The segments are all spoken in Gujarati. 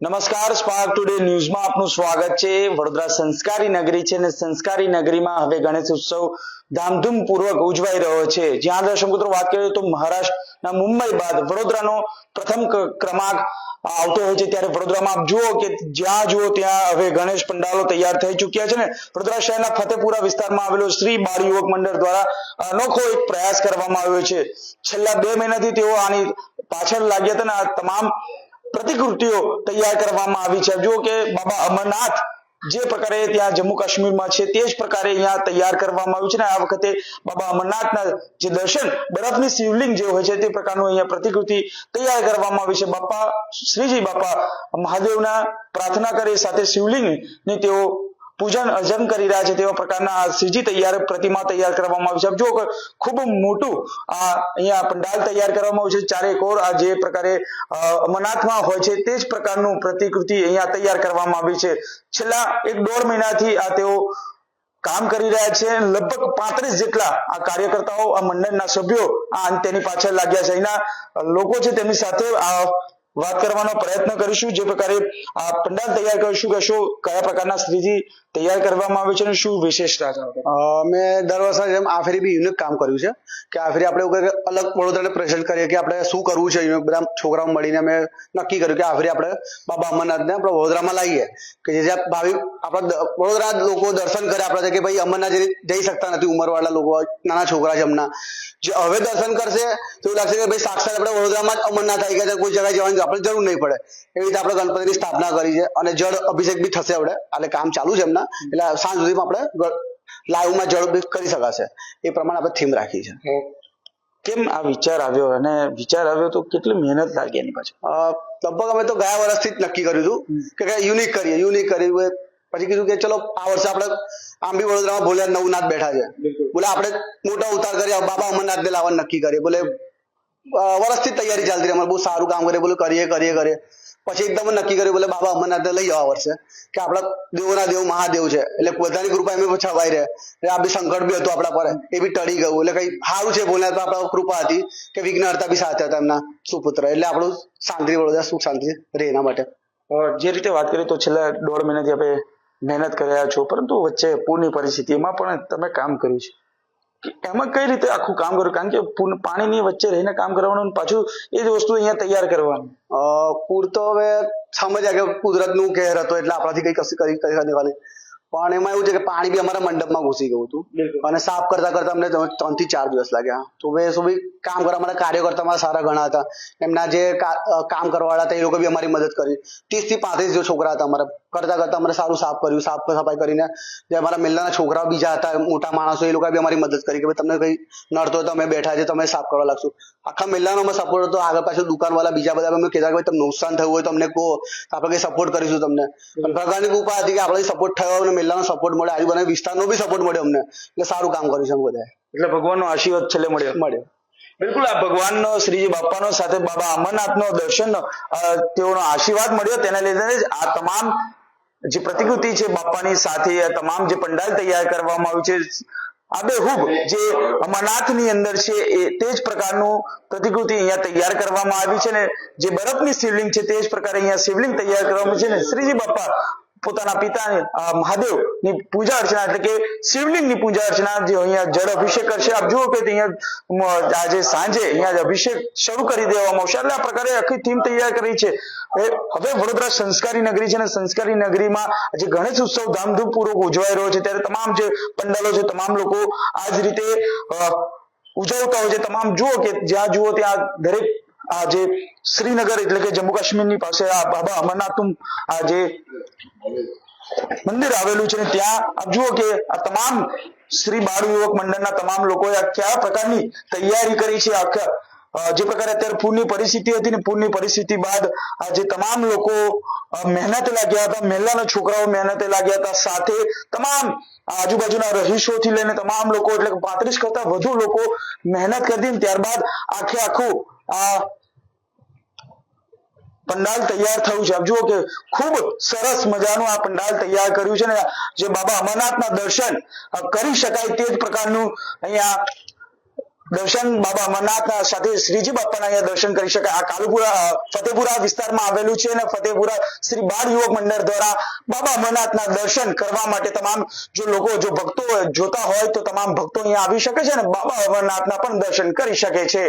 નમસ્કાર સ્પાર્ક ટુડે ન્યૂઝમાં આપનું સ્વાગત છે. વડોદરા સંસ્કારી નગરી છે અને સંસ્કારી નગરીમાં હવે ગણેશ ઉત્સવ ધામધૂમ પૂર્વક ઉજવાઈ રહ્યો છે. જ્યાં દર્શક મિત્રો, વાત કરીએ તો મહારાષ્ટ્રના મુંબઈ બાદ વડોદરાનો પ્રથમ ક્રમાંક આવતો હોય છે. ત્યારે વડોદરામાં આપ જુઓ કે જ્યાં જુઓ ત્યાં હવે ગણેશ પંડાલો તૈયાર થઈ ચૂક્યા છે ને વડોદરા શહેરના ફતેપુરા વિસ્તારમાં આવેલો શ્રી બાળ યુવક મંડળ દ્વારા અનોખો એક પ્રયાસ કરવામાં આવ્યો છે. છેલ્લા બે મહિનાથી તેઓ આની પાછળ લાગ્યા હતા ને આ તમામ પ્રતિકૃતિઓ તૈયાર કરવામાં આવી છે. જુઓ કે બાબા અમરનાથ જે પ્રકારે ત્યાં જમ્મુ કાશ્મીરમાં છે તે જ પ્રકારે અહીંયા તૈયાર કરવામાં આવ્યું છે ને આ વખતે બાબા અમરનાથના જે દર્શન, બરફની શિવલિંગ જે હોય છે તે પ્રકારનું અહીંયા પ્રતિકૃતિ તૈયાર કરવામાં આવી છે. બાપા, શ્રીજી બાપા મહાદેવના પ્રાર્થના કરે સાથે શિવલિંગની તેઓ પૂજન અર્જન કરી રહ્યા છે તેવા પ્રકારના શ્રીજી તૈયાર પ્રતિમા તૈયાર કરવામાં આવી છે. જો ખૂબ મોટું આ અહીંયા પંડાલ તૈયાર કરવામાં આવ્યું છે. ચારે કોર આ જે પ્રકારે અમરનાથમાં હોય છે તે જ પ્રકારનું પ્રતિકૃતિ અહીંયા તૈયાર કરવામાં આવી છે. છેલ્લા એક દોઢ મહિનાથી આ તેઓ કામ કરી રહ્યા છે. લગભગ પાંત્રીસ જેટલા આ કાર્યકર્તાઓ, આ મંડળના સભ્યો આ તેની પાછળ લાગ્યા છે. અહીંના લોકો છે તેમની સાથે આ વાત કરવાનો પ્રયત્ન કરીશું જે પ્રકારે આ પંડાલ તૈયાર કરીશું કે શું કયા પ્રકારના શ્રીજી તૈયાર કરવામાં આવે છે અને શું વિશેષતા છે? અ, મેં દર વર્ષે જેમ આ ફેરી બી યુનિક કામ કર્યું છે કે આ ફેરી આપણે અલગ વડોદરાને પ્રેઝન્ટ કરીએ કે આપણે શું કરવું છે બધા છોકરાઓ મળીને અમે નક્કી કર્યું કે આ ફેરી આપણે બાબા અમરનાથને આપણે વડોદરામાં લાવીએ. કે જે ભાવિ આપણા વડોદરા લોકો દર્શન કરે આપણા કે ભાઈ અમરનાથ જઈ શકતા નથી ઉંમરવાળા લોકો નાના છોકરા છે એમના જે હવે દર્શન કરશે તો એવું લાગશે કે ભાઈ સાક્ષાત આપણે વડોદરામાં જ અમરનાથ આવી ગયા કોઈ જગ્યાએ જવાની આપણે જરૂર નહીં પડે. એવી રીતે આપણે ગણપતિની સ્થાપના કરી છે અને જળ અભિષેક બી થશે આપણે. એટલે કામ ચાલુ છે એમના. એટલે સાંજ સુધીમાં આપણે લાઈવમાં જળ અભિષેક કરી શકાશે. એ પ્રમાણે આપણે થીમ રાખી છે. કેમ આ વિચાર આવ્યો? અને વિચાર આવ્યો તો કેટલી મહેનત લાગી એની પાછળ? લગભગ અમે તો ગયા વર્ષથી જ નક્કી કર્યું હતું કે કઈ યુનિક કરીએ યુનિક કરીએ. પછી કીધું કે ચલો આ વર્ષે આપણે આમ બી વડોદરામાં ભોલ્યા નવનાથ બેઠા છે. બોલે આપણે મોટા ઉતાર કરીએ બાબા અમરનાથ ને લાવવાનું નક્કી કરીએ. બોલે વર્ષથી તૈયારી ચાલતી રહી. અમારે બહુ સારું કામ કરીએ બોલું કરીએ કરીએ કરીએ. પછી એકદમ નક્કી કર્યું, બોલે બાબા અમરનાથ લઈ જવા વર્ષે કે આપણા દેવોના દેવ મહાદેવ છે. એટલે બધાની કૃપા એમ છવાઈ રહે. એટલે આ બી સંકટ બી હતું આપણા પર. એ બી ટળી ગયું. એટલે કઈ સારું છે બોલ્યા તો આપણા કૃપા હતી કે વિઘ્નહર્તા બી સાથે હતા એમના સુપુત્ર. એટલે આપણું શાંતિ, વડોદરા સુખ શાંતિ રહે એના માટે. જે રીતે વાત કરીએ તો છેલ્લા દોઢ મહિનાથી આપણે મહેનત કરી રહ્યા છો, પરંતુ વચ્ચે પૂરની પરિસ્થિતિમાં પણ તમે કામ કર્યું છે. એમાં કઈ રીતે આખું કામ કર્યું કારણ કે પાણીની વચ્ચે રહીને કામ કરવાનું પાછું એ જ વસ્તુ અહીંયા તૈયાર કરવાનું. પૂર તો હવે સમજ્યા કે કુદરતનું કહેર હતો એટલે આપણાથી કઈ કશું કરી કરી પણ એમાં એવું છે કે પાણી બી અમારા મંડપમાં ઘૂસી ગયું હતું. અને સાફ કરતા કરતા અમને ત્રણથી ચાર દિવસ લાગ્યા. તો હવે શું બી કામ કરવા અમારા કાર્યકર્તા અમારા સારા ઘણા હતા. એમના જે કામ કરવાવાળા હતા એ લોકો બી અમારી મદદ કરી. ત્રીસથી પાંત્રીસ જે છોકરા હતા અમારા. કરતા કરતા અમારે સારું સાફ કર્યું સાફ સફાઈ કરીને. જે અમારા મિલના છોકરાઓ બીજા હતા મોટા માણસો એ લોકો બી અમારી મદદ કરી કે ભાઈ તમને કઈ નડતો તો અમે બેઠા છે તમે સાફ કરવા લાગશું. આખા મિલનો અમે સપોર્ટ હતો આગળ પાછળ દુકાનવાળા બીજા બધા અમે કહેતા કે ભાઈ તમને નુકસાન થયું હોય તો અમને કહો આપણે કઈ સપોર્ટ કરીશું તમને. પણ ભગવાનની કૃપા હતી કે આપણે સપોર્ટ થયો અને મિલનો સપોર્ટ મળ્યો આજુબાજુ વિસ્તારનો બી સપોર્ટ મળ્યો અમને. એટલે સારું કામ કર્યું છે અમે બધાએ. એટલે ભગવાનનો આશીર્વાદ છેલ્લે મળ્યો. મળ્યો. બિલકુલ આ ભગવાનનો શ્રીજી બાપાનો સાથે બાબા અમરનાથનો દર્શન તેઓનો આશીર્વાદ મળ્યો. તેના લીધે જ આ તમામ જે પ્રતિકૃતિ છે બાપાની સાથે આ તમામ જે પંડાલ તૈયાર કરવામાં આવ્યું છે આબેહૂબ જે અમરનાથની અંદર છે એ તે જ પ્રકારનું પ્રતિકૃતિ અહીંયા તૈયાર કરવામાં આવી છે ને જે બરફની શિવલિંગ છે તે જ પ્રકારે અહીંયા શિવલિંગ તૈયાર કરવામાં છે ને શ્રીજી બાપા પોતાના પિતાની મહાદેવ મહાદેવની પૂજા અર્ચના એટલે કે શિવલિંગની પૂજા અર્ચના જે અહીંયા જળ અભિષેક કરશે. આપ જુઓ કે અહીંયા આજે સાંજે અહીંયા અભિષેક શરૂ કરી દેવામાં આવશે. એટલે આ પ્રકારે આખી થીમ તૈયાર કરી છે. હવે વડોદરા સંસ્કારી નગરી છે અને સંસ્કારી નગરીમાં જે ગણેશ ઉત્સવ ધામધૂમપૂર્વક ઉજવાઈ રહ્યો છે. ત્યારે તમામ જે પંડાલો છે, તમામ લોકો આ જ રીતે ઉજવતા હોય છે. તમામ જુઓ કે જ્યાં જુઓ ત્યાં દરેક આ જે શ્રીનગર એટલે કે જમ્મુ કાશ્મીરની પાસે આ બાબા અમરનાથનું આ જે મંદિર આવેલું છે ત્યાં આપ જુઓ કે આ તમામ શ્રી બાળ યુવક મંડળના તમામ લોકોએ આ કયા પ્રકારની તૈયારી કરી છે આખા જે પ્રકારે અત્યારે પૂરની પરિસ્થિતિ હતી ને પૂરની પરિસ્થિતિ બાદ જે તમામ લોકો મહેનત લાગ્યા હતા, મહેલાના છોકરાઓ મહેનતે લાગ્યા હતા, સાથે તમામ આજુબાજુના રહીશોથી લઈને તમામ લોકો એટલે પાંત્રીસ કરતા વધુ લોકો મહેનત કરી હતી ત્યારબાદ આખે આખું આ પંડાલ તૈયાર થયું છે. જુઓ કે ખૂબ સરસ મજાનું આ પંડાલ તૈયાર કર્યું છે ને જે બાબા અમરનાથના દર્શન કરી શકાય તે જ પ્રકારનું અહીંયા દર્શન બાબા અમરનાથના સાથે શ્રીજી બાપાના અહીંયા દર્શન કરી શકાય. આ કાલુપુરા ફતેપુરા વિસ્તારમાં આવેલું છે અને ફતેપુરા શ્રી બાળ યુવક મંડળ દ્વારા બાબા અમરનાથના દર્શન કરવા માટે તમામ જો લોકો, જો ભક્તો જોતા હોય તો તમામ ભક્તો અહીંયા આવી શકે છે અને બાબા અમરનાથના પણ દર્શન કરી શકે છે.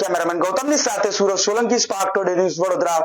કેમેરામેન ગૌતમની સાથે Suraj Solanki Spark Today News Vadodara.